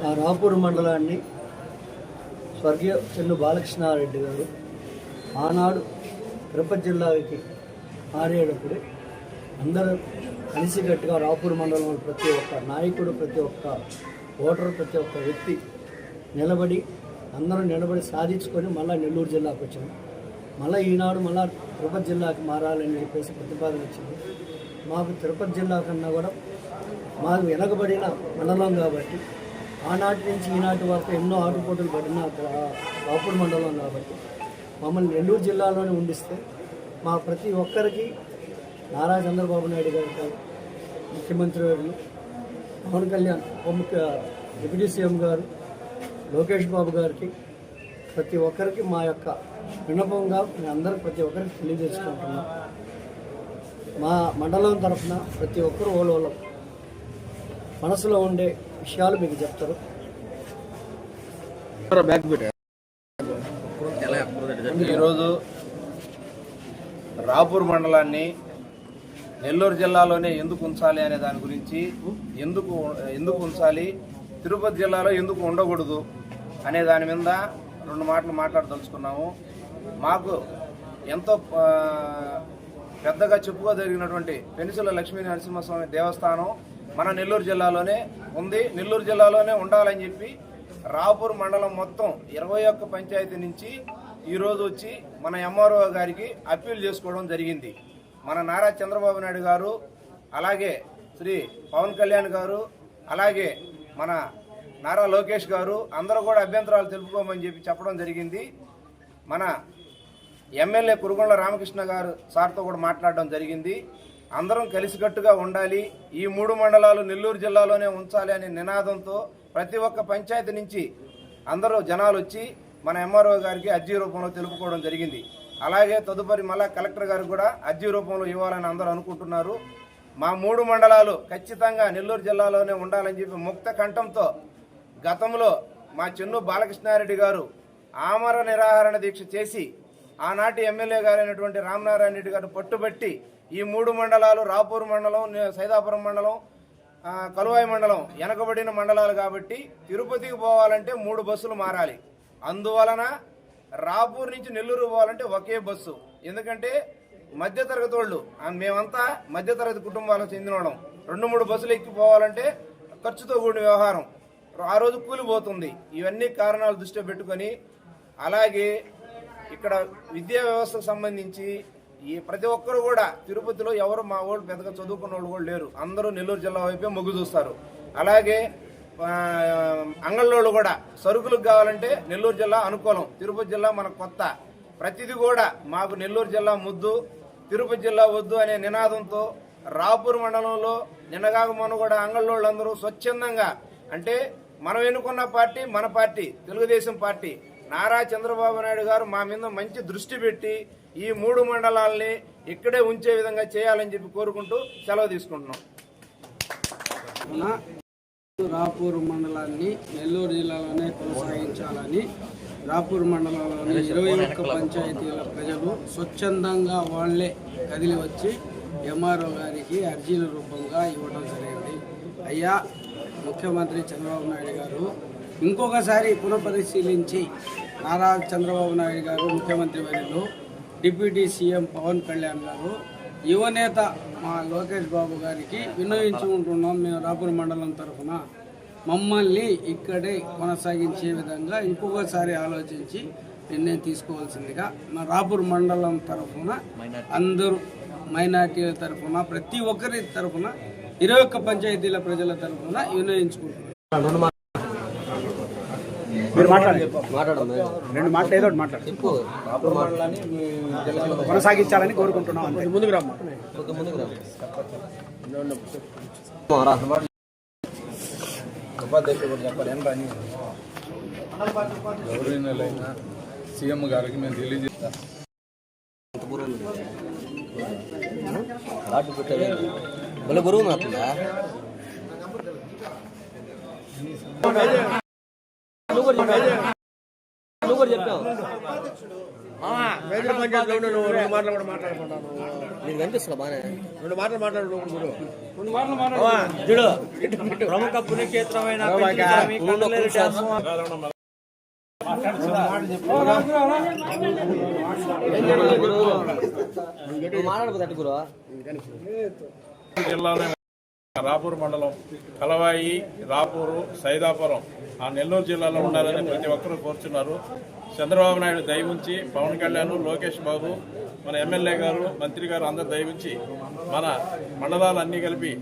ఆ రాపూర్ మండలాన్ని స్వర్గీయ చెన్ను బాలకృష్ణారెడ్డి గారు ఆనాడు తిరుపతి జిల్లాకి మారేటప్పుడు అందరూ కలిసికట్టుగా రాపూర్ మండలంలో ప్రతి ఒక్క నాయకుడు ప్రతి ఒక్క ఓటరు ప్రతి ఒక్క వ్యక్తి నిలబడి అందరూ నిలబడి సాధించుకొని మళ్ళీ నెల్లూరు జిల్లాకు వచ్చాము మళ్ళీ ఈనాడు మళ్ళీ తిరుపతి జిల్లాకి మారాలని చెప్పేసి ప్రతిపాదన వచ్చింది. మాకు తిరుపతి జిల్లా కన్నా కూడా మాకు వెనకబడిన మండలం కాబట్టి ఆనాటి నుంచి ఈనాటి వరకు ఎన్నో ఆటుపోటులు పడిన రాపూర్ మండలం కాబట్టి మమ్మల్ని నెల్లూరు జిల్లాలోనే ఉండిస్తే మా ప్రతి ఒక్కరికి నారా చంద్రబాబు నాయుడు గారికి ముఖ్యమంత్రి గారు పవన్ కళ్యాణ్ ఉప డిప్యూటీ సీఎం గారు లోకేష్ బాబు గారికి ప్రతి ఒక్కరికి మా యొక్క విన్నపంగా మీ అందరూ ప్రతి ఒక్కరికి తెలియజేసుకుంటున్నాం. మా మండలం తరఫున ప్రతి ఒక్కరు ఓలో మనసులో ఉండే విషయాలు మీకు చెప్తారు. ఈరోజు రాపూర్ మండలాన్ని నెల్లూరు జిల్లాలోనే ఎందుకు ఉంచాలి అనే దాని గురించి ఎందుకు ఎందుకు ఉంచాలి తిరుపతి జిల్లాలో ఎందుకు ఉండకూడదు అనే దాని మీద రెండు మాటలు మాట్లాడదలుచుకున్నాము. మాకు ఎంతో పెద్దగా చెప్పుకోదగినటువంటి పెనుసుల లక్ష్మీ నరసింహస్వామి దేవస్థానం మన నెల్లూరు జిల్లాలోనే ఉంది. నెల్లూరు జిల్లాలోనే ఉండాలని చెప్పి రాపూర్ మండలం మొత్తం ఇరవై ఒక్క పంచాయతీ నుంచి ఈరోజు వచ్చి మన ఎంఆర్ఓ గారికి అప్పీల్ చేసుకోవడం జరిగింది. మన నారా చంద్రబాబు నాయుడు గారు అలాగే శ్రీ పవన్ కళ్యాణ్ గారు అలాగే మన నారా లోకేష్ గారు అందరూ కూడా అభ్యంతరాలు తెలుపుకోమని చెప్పి చెప్పడం జరిగింది. మన ఎమ్మెల్యే కురుగొండ రామకృష్ణ గారు సార్తో కూడా మాట్లాడడం జరిగింది. అందరం కలిసికట్టుగా ఉండాలి. ఈ మూడు మండలాలు నెల్లూరు జిల్లాలోనే ఉంచాలి అనే నినాదంతో ప్రతి ఒక్క పంచాయతీ నుంచి అందరూ జనాలు వచ్చి మన ఎంఆర్ఓ గారికి అర్జీ రూపంలో తెలుపుకోవడం జరిగింది. అలాగే తదుపరి మళ్ళా కలెక్టర్ గారు కూడా అర్జీ రూపంలో ఇవ్వాలని అందరూ అనుకుంటున్నారు. మా మూడు మండలాలు ఖచ్చితంగా నెల్లూరు జిల్లాలోనే ఉండాలని చెప్పి ముక్త కంఠంతో గతంలో మా చెన్ను బాలకృష్ణారెడ్డి గారు ఆమర నిరాహరణ దీక్ష చేసి ఆనాటి ఎమ్మెల్యే గారైనటువంటి రామనారాయణ రెడ్డి గారు పట్టుబట్టి ఈ మూడు మండలాలు రాపూర్ మండలం సైదాపురం మండలం కలువాయి మండలం వెనకబడిన మండలాలు కాబట్టి తిరుపతికి పోవాలంటే మూడు బస్సులు మారాలి. అందువలన రాపూర్ నుంచి నెల్లూరు పోవాలంటే ఒకే బస్సు. ఎందుకంటే మధ్యతరగతి వాళ్ళు మేమంతా మధ్యతరగతి కుటుంబాలకు చెందిన వాళ్ళం రెండు మూడు బస్సులు ఎక్కిపోవాలంటే ఖర్చుతో కూడిన వ్యవహారం. ఆ రోజు కూలిపోతుంది. ఇవన్నీ కారణాలు దృష్టిలో పెట్టుకొని అలాగే ఇక్కడ విద్యా వ్యవస్థకు సంబంధించి ఈ ప్రతి ఒక్కరు కూడా తిరుపతిలో ఎవరు మా వాళ్ళు పెద్దగా చదువుకున్న వాళ్ళు కూడా లేరు. అందరూ నెల్లూరు జిల్లా వైపే మొగ్గు చూస్తారు. అలాగే అంగళ్ళోళ్ళు కూడా సరుకులకు కావాలంటే నెల్లూరు జిల్లా అనుకూలం. తిరుపతి జిల్లా మనకు కొత్త. ప్రతిదీ కూడా మాకు నెల్లూరు జిల్లా ముద్దు తిరుపతి జిల్లా వద్దు అనే నినాదంతో రాపూర్ మండలంలో నిన్నగాక మొన్న కూడా అంగళ్ళోళ్ళందరూ స్వచ్ఛందంగా అంటే మనం ఎన్నుకున్న పార్టీ మన పార్టీ తెలుగుదేశం పార్టీ. నారా చంద్రబాబు నాయుడు గారు మా మీద మంచి దృష్టి పెట్టి ఈ మూడు మండలాల్ని ఇక్కడే ఉంచే విధంగా చేయాలని చెప్పి కోరుకుంటూ సెలవు తీసుకుంటున్నాం. రాపూర్ మండలాన్ని నెల్లూరు జిల్లాలోనే కొనసాగించాలని రాపూర్ మండలంలోని ఇరవై ఒక్క పంచాయతీల ప్రజలు స్వచ్ఛందంగా వాళ్ళే కదిలి వచ్చి ఎంఆర్ఓ గారికి అర్జీల రూపంగా ఇవ్వడం జరిగింది. అయ్యా ముఖ్యమంత్రి చంద్రబాబు నాయుడు గారు ఇంకొకసారి పునఃపరిశీలించి నారా చంద్రబాబు నాయుడు గారు ముఖ్యమంత్రి వర్యులు డిప్యూటీ సీఎం పవన్ కళ్యాణ్ గారు యువనేత మా లోకేష్ బాబు గారికి వినియోగించుకుంటున్నాం మేము రాపూర్ మండలం తరఫున. మమ్మల్ని ఇక్కడే కొనసాగించే విధంగా ఇంకొకసారి ఆలోచించి నిర్ణయం తీసుకోవాల్సిందిగా మా రాపూర్ మండలం తరఫున అందరూ మైనార్టీల తరఫున ప్రతి ఒక్కరి తరఫున ఇరవై ఒక్క పంచాయతీల ప్రజల తరఫున వినియోగించుకుంటున్నాం మీరు మాట్లాడండి. రెండు మాటలు ఏదో ఒకటి మాట్లాడు కొనసాగించాలని కోరుకుంటున్నాం అంతే. ముందుకు రమ్మా. గౌరవనీయులైన సీఎం గారికి మేము తెలియజేస్తాం భలే బరువు నాకుందా నువ్వు కూడా చెప్పావు. నువ్వు కూడా చెప్పావు. నీకు కనిపిస్తుందా బానే ప్రముఖ పుణ్యక్షేత్రమైన గురు రాపూర్ మండలం కలవాయి రాపూరు సైదాపురం ఆ నెల్లూరు జిల్లాలో ఉండాలని ప్రతి ఒక్కరూ కోరుచున్నారు. చంద్రబాబు నాయుడు దయ పవన్ కళ్యాణ్ లోకేష్ బాబు మన ఎమ్మెల్యే గారు మంత్రి గారు అందరు దయ ఉంచి మన మండలాలన్నీ కలిపి